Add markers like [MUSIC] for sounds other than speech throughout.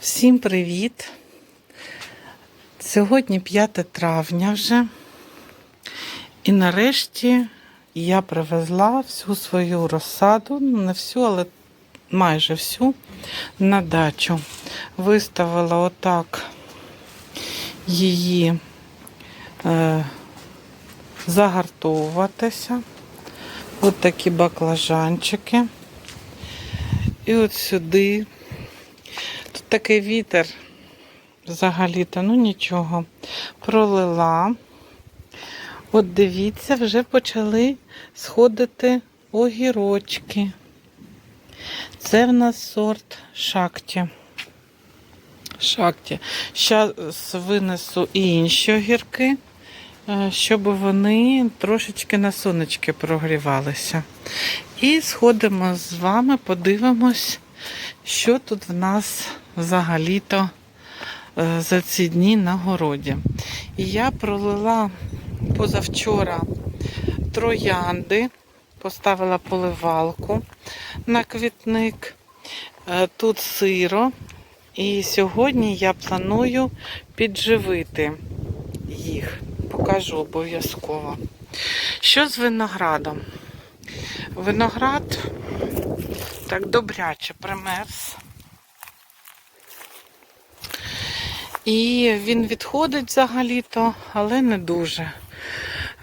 Всім привіт! Сьогодні 5 травня вже. І нарешті я привезла всю свою розсаду, не всю, але майже всю на дачу. Виставила отак її е, загартовуватися. Ось такі баклажанчики. І от сюди. Такий вітер взагалі-то, ну нічого. Пролила. От дивіться, вже почали сходити огірочки. Це в нас сорт шакті. Шакті. Зараз винесу і інші огірки, е, щоб вони трошечки на сонечки прогрівалися. І сходимо з вами, подивимось, що тут в нас взагалі-то е, за ці дні на городі. І я пролила позавчора троянди, поставила поливалку на квітник. Е, Тут сиро. І сьогодні я планую підживити їх. Покажу обов'язково. Що з виноградом? Виноград так добряче примерз. І він відходить взагалі-то, але не дуже.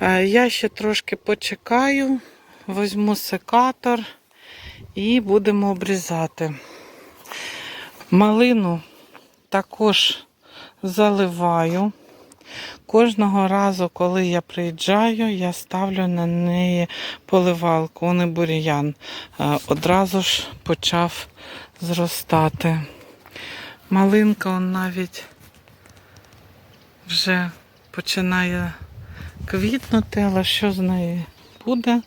Е, Я ще трошки почекаю, візьму секатор і будемо обрізати. Малину також заливаю. Кожного разу, коли я приїжджаю, я ставлю на неї поливалку, не бур'ян. Е, Одразу ж почав зростати. Малинка навіть вже починає квітнути, але що з нею буде,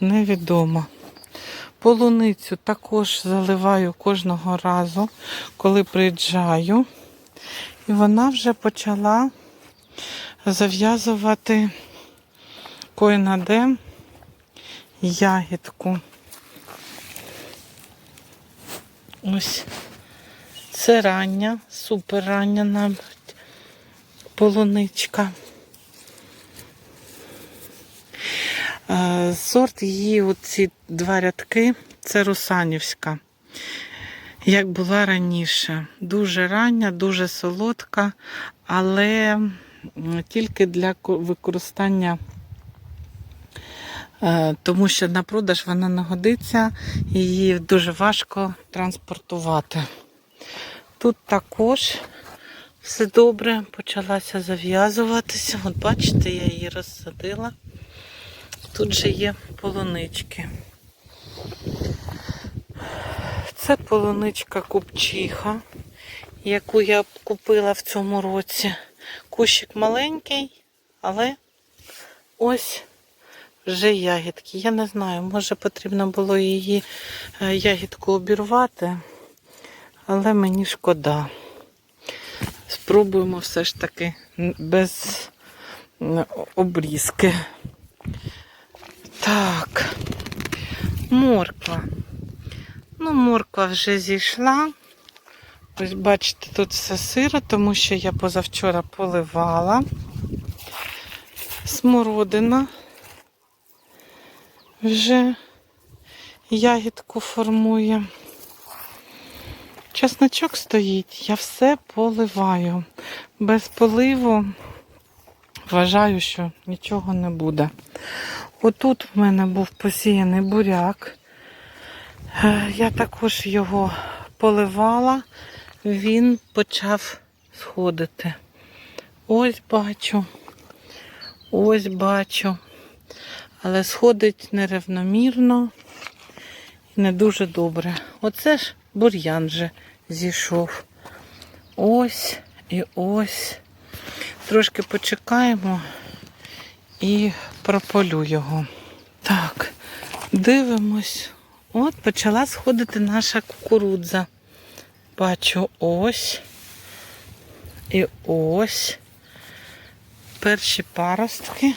невідомо. Полуницю також заливаю кожного разу, коли приїжджаю. І вона вже почала зав'язувати койнаде ягідку. Ось це рання, супер рання навіть полуничка. Е, Сорт її, оці два рядки, це Русанівська. Як була раніше. Дуже рання, дуже солодка, але тільки для використання, е, тому що на продаж вона не годиться, її дуже важко транспортувати. Тут також все добре, почалася зав'язуватися. От бачите, я її розсадила. Тут же є полунички. Це полуничка купчиха, яку я купила в цьому році. Кущик маленький, але ось вже ягідки. Я не знаю, може потрібно було її е, ягідку обірвати, але мені шкода. Спробуємо все ж таки без обрізки. Так, морква. Ну, морква вже зійшла. Ось бачите, тут все сиро, тому що я позавчора поливала. Смородина вже ягідку формує. Чесночок стоїть, я все поливаю. Без поливу вважаю, що нічого не буде. Отут в мене був посіяний буряк. Е, Я також його поливала, він почав сходити. Ось бачу, ось бачу. Але сходить нерівномірно і не дуже добре. Оце ж бур'ян вже зійшов. Ось і ось. Трошки почекаємо і прополю його. Так, дивимось. От почала сходити наша кукурудза. Бачу ось і ось. Перші паростки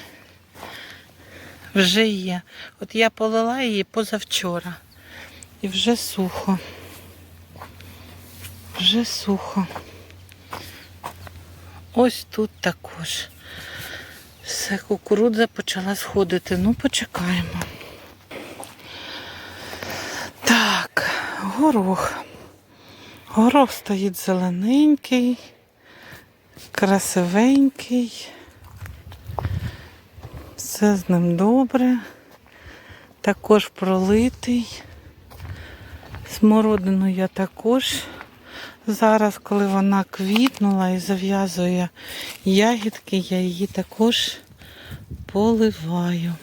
вже є. От я полила її позавчора. І вже сухо. Вже сухо. Ось тут також. Все, кукурудза почала сходити. Ну, почекаємо. Так, горох. Горох стоїть зелененький, красивенький. Все з ним добре. Також пролитий. Смородину я також зараз, коли вона квітнула і зав'язує ягідки, я її також поливаю.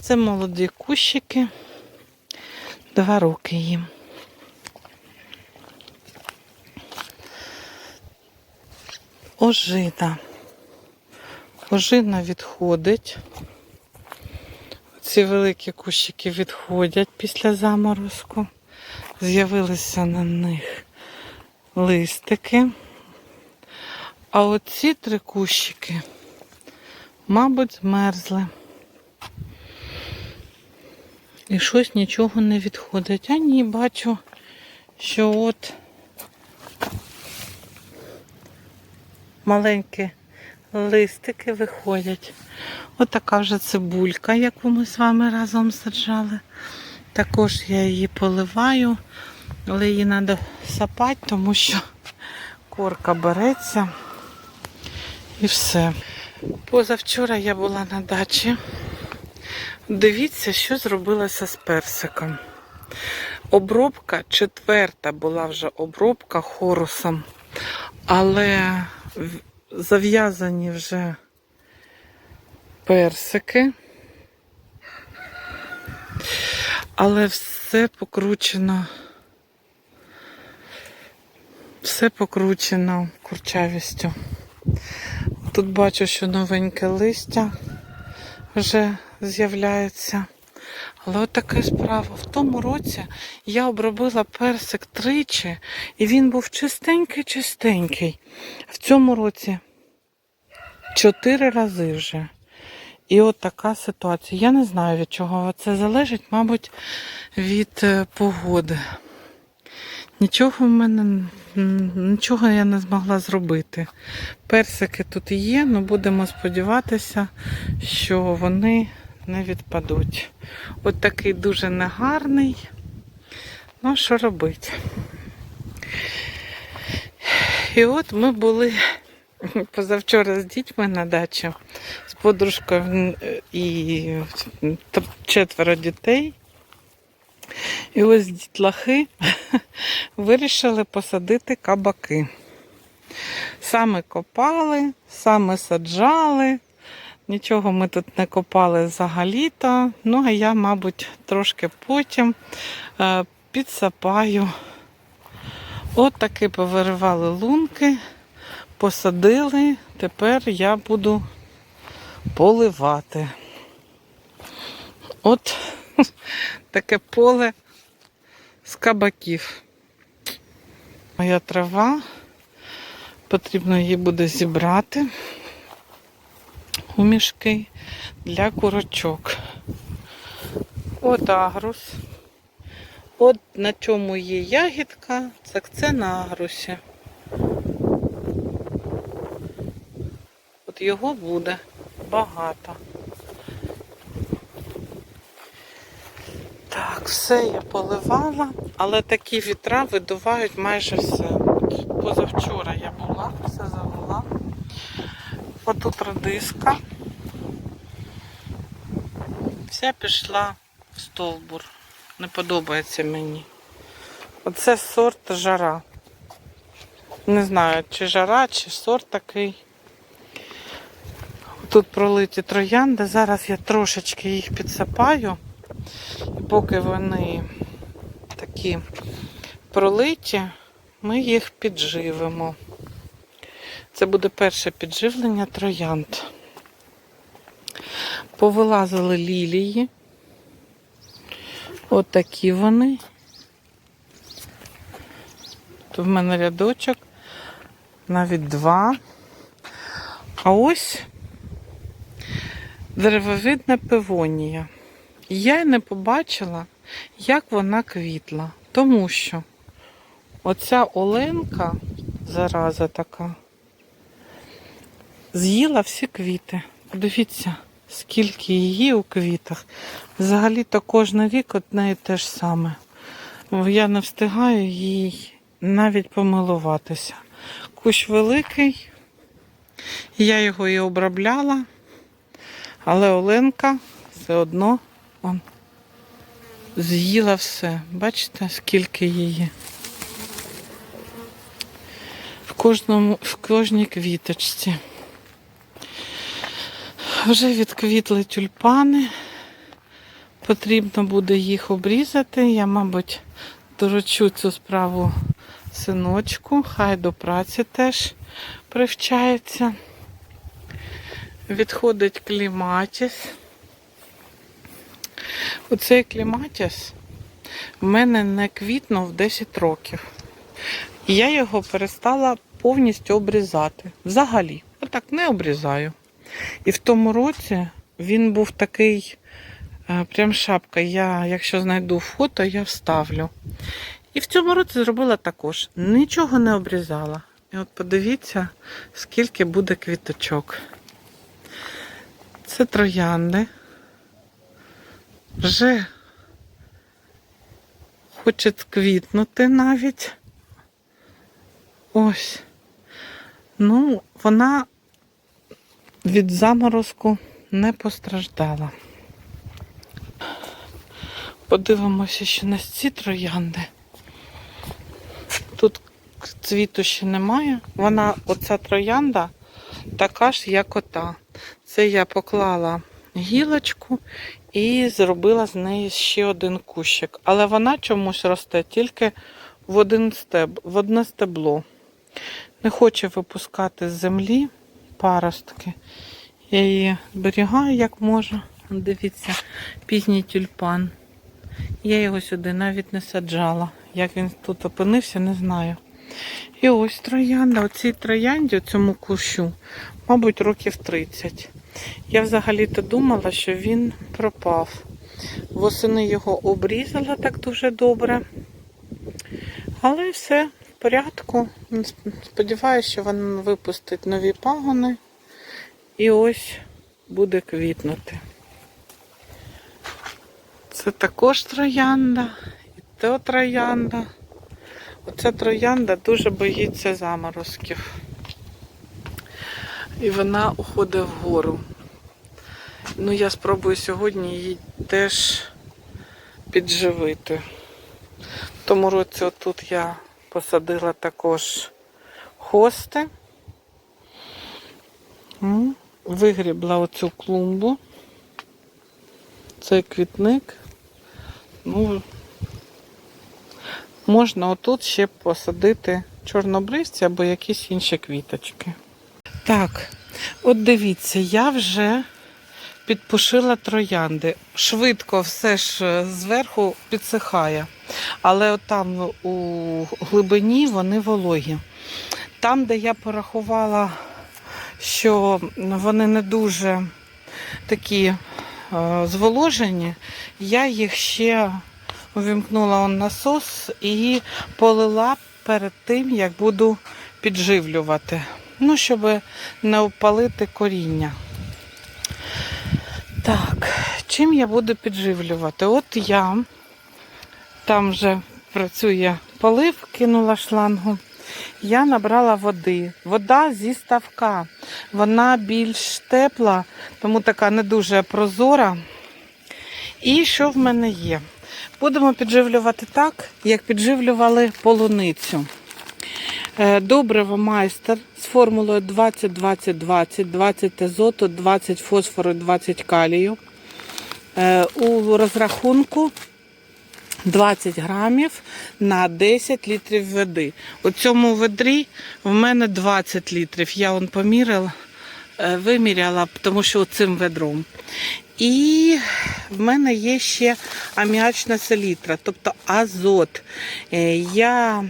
Це молоді кущики, два роки їм. Ожина. Ожина відходить. Ці великі кущики відходять після заморозку. З'явилися на них листики. А оці три кущики, мабуть, змерзли. І щось нічого не відходить. А ні, бачу, що от маленькі листики виходять. От така вже цибулька, яку ми з вами разом саджали. Також я її поливаю, але її треба сапати, тому що корка береться і все. Позавчора я була на дачі. Дивіться, що зробилося з персиком. Обробка четверта була вже обробка хорусом, але зав'язані вже персики. Але все покручено. Все покручено курчавістю. Тут бачу, що новеньке листя вже з'являється. Але от така справа. В тому році я обробила персик тричі, і він був чистенький-чистенький. В цьому році чотири рази вже. І от така ситуація. Я не знаю, від чого це залежить, мабуть, від е, погоди. Нічого в мене нічого я не змогла зробити. Персики тут є, але будемо сподіватися, що вони не відпадуть. От такий дуже негарний. Ну, що робити? І от ми були позавчора з дітьми на дачі, з подружкою і четверо дітей. І ось дітлахи [LAUGHS] вирішили посадити кабаки. Саме копали, саме саджали. Нічого ми тут не копали взагалі-то. Ну, а я, мабуть, трошки потім е, підсапаю. От таки повиривали лунки, посадили. Тепер я буду поливати. От [LAUGHS] таке поле з кабаків. Моя трава. Потрібно її буде зібрати у мішки для курочок. От агрус. От на чому є ягідка, так це на агрусі. От його буде багато. Так, все я поливала, але такі вітра видувають майже все. Позавчора я була, все завела. Отут радиска. Вся пішла в стовбур. Не подобається мені. Оце сорт жара. Не знаю, чи жара, чи сорт такий. Тут пролиті троянди. Зараз я трошечки їх підсипаю. І поки вони такі пролиті, ми їх підживимо. Це буде перше підживлення троянд. Повилазили лілії. От вони. Тут в мене рядочок, навіть два. А ось деревовидна пивонія. Я не побачила, як вона квітла, тому що Оця Оленка, зараза така, з'їла всі квіти. Подивіться, скільки її у квітах. Взагалі-то кожен рік одне і те ж саме. Я не встигаю їй навіть помилуватися. Кущ великий, я його і обробляла, але Оленка все одно он, з'їла все. Бачите, скільки її. В, кожному, в кожній квіточці. Вже відквітли тюльпани. Потрібно буде їх обрізати. Я, мабуть, доручу цю справу синочку, хай до праці теж привчається. Відходить кліматіс. Оцей кліматіс в мене не квітнув 10 років. І я його перестала повністю обрізати. Взагалі, отак не обрізаю. І в тому році він був такий, е, прям шапка. Я, якщо знайду фото, я вставлю. І в цьому році зробила також. Нічого не обрізала. І от подивіться, скільки буде квіточок. Це троянди. Вже хоче квітнути навіть. Ось. Ну, вона від заморозку не постраждала. Подивимося ще на ці троянди. Тут цвіту ще немає. Вона, оця троянда, така ж, як ота. Це я поклала гілочку і зробила з неї ще один кущик. Але вона чомусь росте тільки в один стеб, в одне стебло. Не хоче випускати з землі паростки. Я її зберігаю як можу. Дивіться, пізній тюльпан. Я його сюди навіть не саджала. Як він тут опинився, не знаю. І ось троянда. Оцій троянді, цьому кущу, мабуть, років 30. Я взагалі-то думала, що він пропав. Восени його обрізала так дуже добре. Але все в порядку. Сподіваюся, що він випустить нові пагони. І ось буде квітнути. Це також троянда, і то троянда. Оця троянда дуже боїться заморозків. І вона уходить вгору. Ну, я спробую сьогодні її теж підживити. В тому році отут я посадила також хости. Вигрібла оцю клумбу. Цей квітник. Ну, можна отут ще посадити чорнобривці або якісь інші квіточки. Так, от дивіться, я вже підпушила троянди. Швидко все ж е, зверху підсихає. Але от там у глибині вони вологі. Там, де я порахувала, що вони не дуже такі е, зволожені, я їх ще увімкнула он насос і полила перед тим, як буду підживлювати. Ну, щоб не опалити коріння. Так, чим я буду підживлювати? От я там вже працює полив, кинула шлангу. Я набрала води. Вода зі ставка. Вона більш тепла, тому така не дуже прозора. І що в мене є? Будемо підживлювати так, як підживлювали полуницю. Е, Добриво майстер з формулою 20-20-20, 20 азоту, 20 фосфору, 20 калію. Е, У розрахунку 20 грамів на 10 літрів води. У цьому ведрі в мене 20 літрів. Я он поміряла, е, виміряла, тому що цим ведром. І в мене є ще аміачна селітра, тобто азот. Я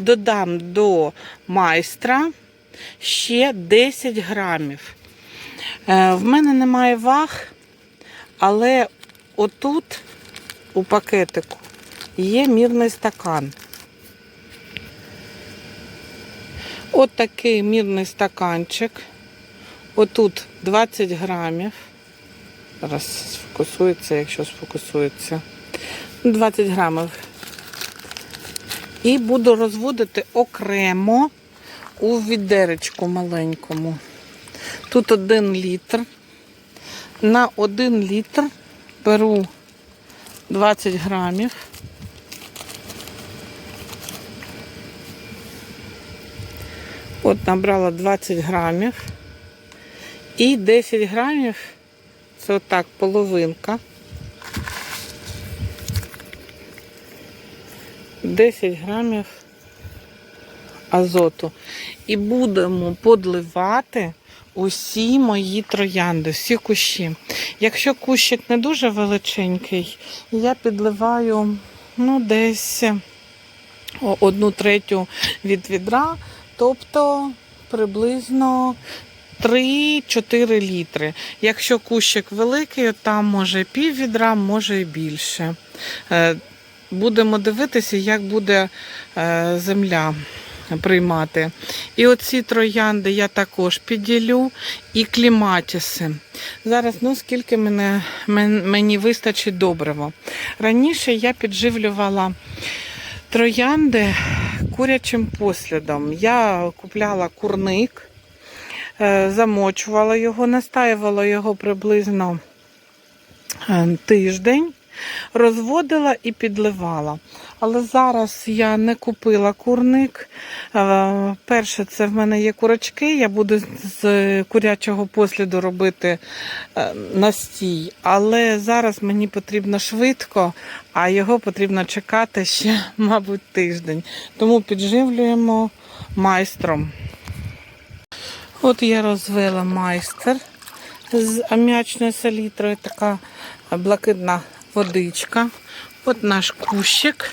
додам до майстра ще 10 грамів. Е, В мене немає ваг, але отут у пакетику є мірний стакан. От такий мірний стаканчик. Отут 20 грамів. Зараз сфокусується, якщо сфокусується. 20 грамів. І буду розводити окремо у відеречку маленькому. Тут 1 літр. На 1 літр беру 20 грамів. От набрала 20 грамів. І 10 грамів це отак половинка. 10 грамів азоту. І будемо подливати усі мої троянди, всі кущі. Якщо кущик не дуже величенький, я підливаю ну, десь одну третю від відра, тобто приблизно 3-4 літри. Якщо кущик великий, там може пів відра, може і більше. Будемо дивитися, як буде е, земля приймати. І оці троянди я також підділю, і кліматіси. Зараз, ну скільки мене, мені вистачить добрива. Раніше я підживлювала троянди курячим послідом. Я купляла курник, е, замочувала його, настаювала його приблизно е, тиждень, розводила і підливала. Але зараз я не купила курник. Е, Перше, це в мене є курочки. Я буду з курячого посліду робити е, настій. Але зараз мені потрібно швидко, а його потрібно чекати ще, [LAUGHS] мабуть, тиждень. Тому підживлюємо майстром. От я розвела майстер з аміачною селітрою, така блакитна водичка. От наш кущик.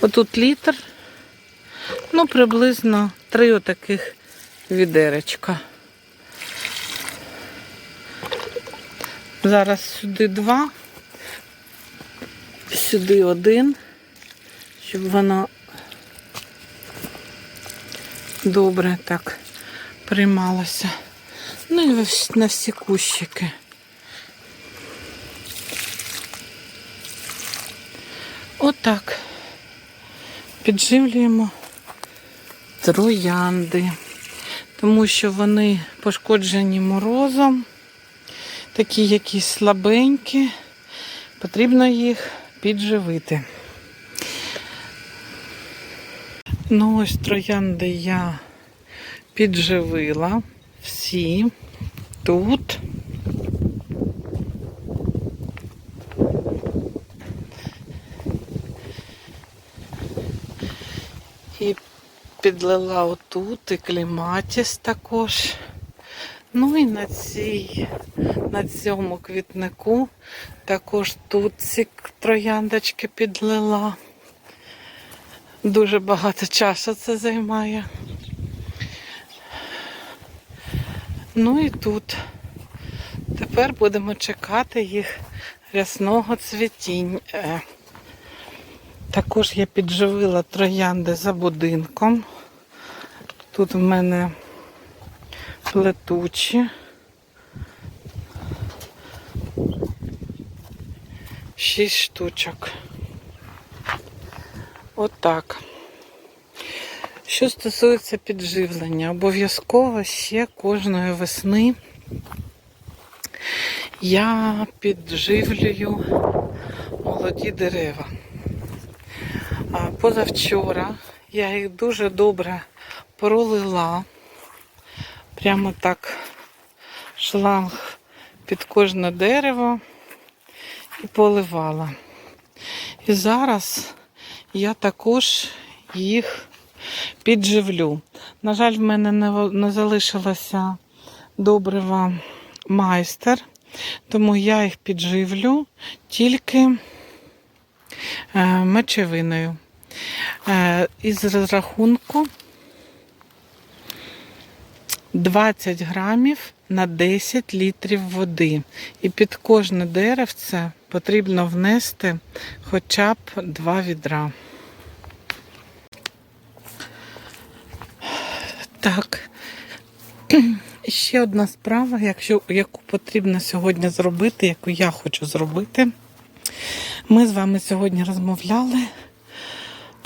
Отут літр. Ну, приблизно три отаких відеречка. Зараз сюди два, сюди один, щоб воно добре так приймалося. Ну і на всі кущики. Отак. Підживлюємо троянди, тому що вони пошкоджені морозом, такі якісь слабенькі, потрібно їх підживити. Ну, ось троянди я підживила всі тут. І підлила отут, і кліматіс також. Ну і на цій, на цьому квітнику також тут ці трояндочки підлила. Дуже багато часу це займає. Ну і тут. Тепер будемо чекати їх рясного цвітіння. Також я підживила троянди за будинком. Тут в мене плетучі. Шість штучок. Отак. Що стосується підживлення, обов'язково ще кожної весни я підживлюю молоді дерева. Позавчора я їх дуже добре пролила. Прямо так шланг під кожне дерево і поливала. І зараз я також їх підживлю. На жаль, в мене не, залишилося добрива майстер, тому я їх підживлю тільки е, мочевиною. Е, із розрахунку 20 грамів на 10 літрів води. І під кожне деревце потрібно внести хоча б 2 відра. Так. Ще одна справа, якщо, яку потрібно сьогодні зробити, яку я хочу зробити. Ми з вами сьогодні розмовляли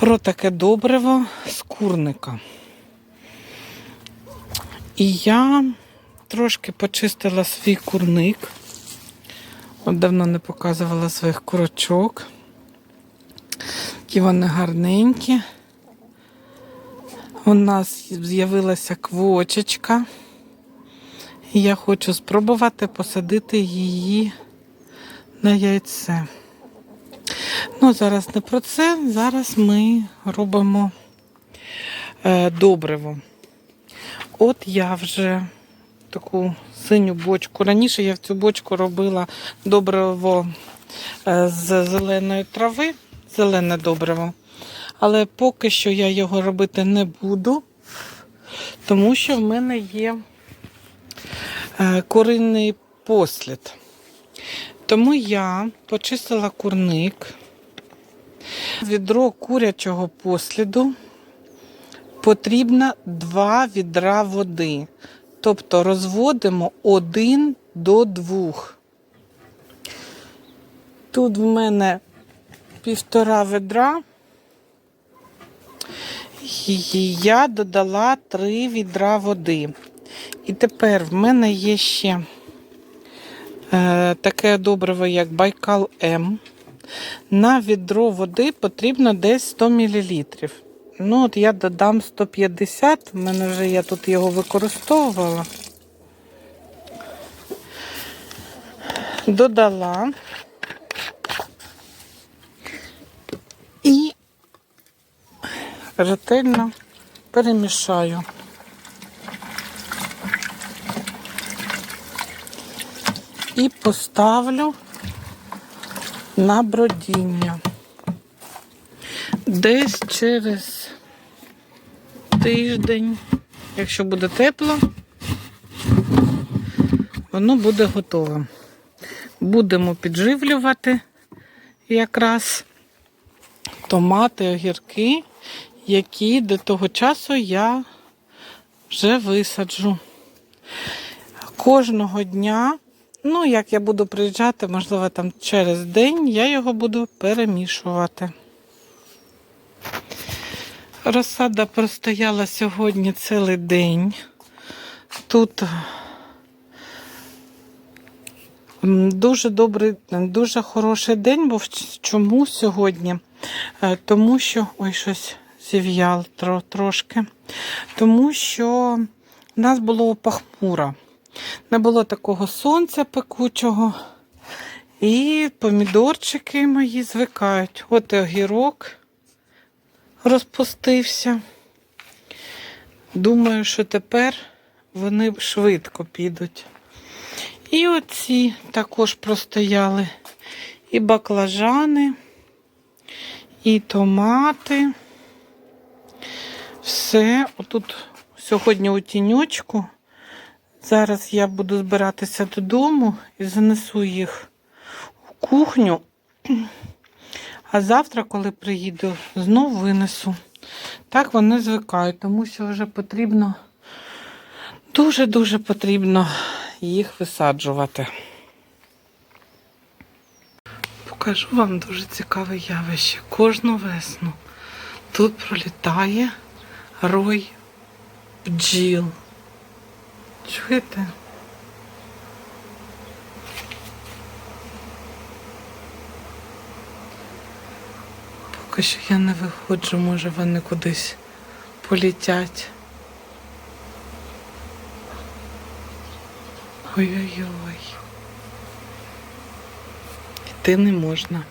про таке добриво з курника. І я трошки почистила свій курник. От давно не показувала своїх курочок. Які вони гарненькі. У нас з'явилася квочечка. І я хочу спробувати посадити її на яйце. Ну, зараз не про це. Зараз ми робимо е, добриво. От я вже таку синю бочку. Раніше я в цю бочку робила добриво е, з зеленої трави, зелене добриво. Але поки що я його робити не буду, тому що в мене є е, куриний послід. Тому я почистила курник, відро курячого посліду потрібно 2 відра води. Тобто розводимо 1 до 2. Тут в мене півтора ведра. І я додала 3 відра води. І тепер в мене є ще е, таке добриво, як Байкал М. На відро води потрібно десь 100 мл. Ну, от я додам 150, в мене вже я тут його використовувала. Додала. І ретельно перемішаю. І поставлю на бродіння. Десь через тиждень, якщо буде тепло, воно буде готове. Будемо підживлювати якраз томати, огірки, які до того часу я вже висаджу. Кожного дня, ну, як я буду приїжджати, можливо, там через день, я його буду перемішувати. Розсада простояла сьогодні цілий день. Тут дуже добрий, дуже хороший день був. Чому сьогодні? Е, Тому що. Ой, щось зів'ял трошки. Тому що в нас було похмуро. Не було такого сонця пекучого. І помідорчики мої звикають. От і огірок розпустився. Думаю, що тепер вони швидко підуть. І оці також простояли і баклажани, і томати. Все, отут сьогодні у тіньочку. Зараз я буду збиратися додому і занесу їх в кухню. А завтра, коли приїду, знов винесу. Так вони звикають, тому що вже потрібно, дуже-дуже потрібно їх висаджувати. Покажу вам дуже цікаве явище. Кожну весну тут пролітає рой бджіл. Чуєте? Поки що я не виходжу, може вони кудись політять. Ой-ой-ой. Йти не можна.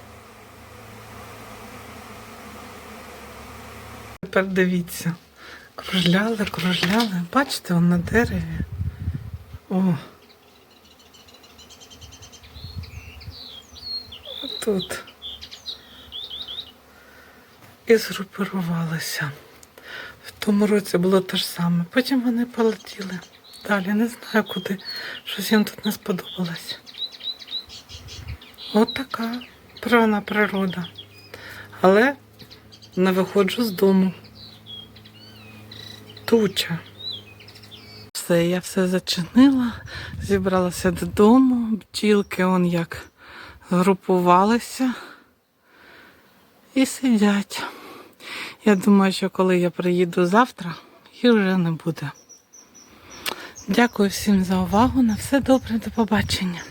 Тепер дивіться. Кружляли, кружляли. Бачите, он на дереві. О. Тут. І згрупувалися. В тому році було те ж саме. Потім вони полетіли. Далі не знаю куди. Щось їм тут не сподобалось. От така природна природа. Але не виходжу з дому. Туча. Все, я все зачинила, зібралася додому, бджілки он як згрупувалися і сидять. Я думаю, що коли я приїду завтра, їх вже не буде. Дякую всім за увагу. На все добре, до побачення.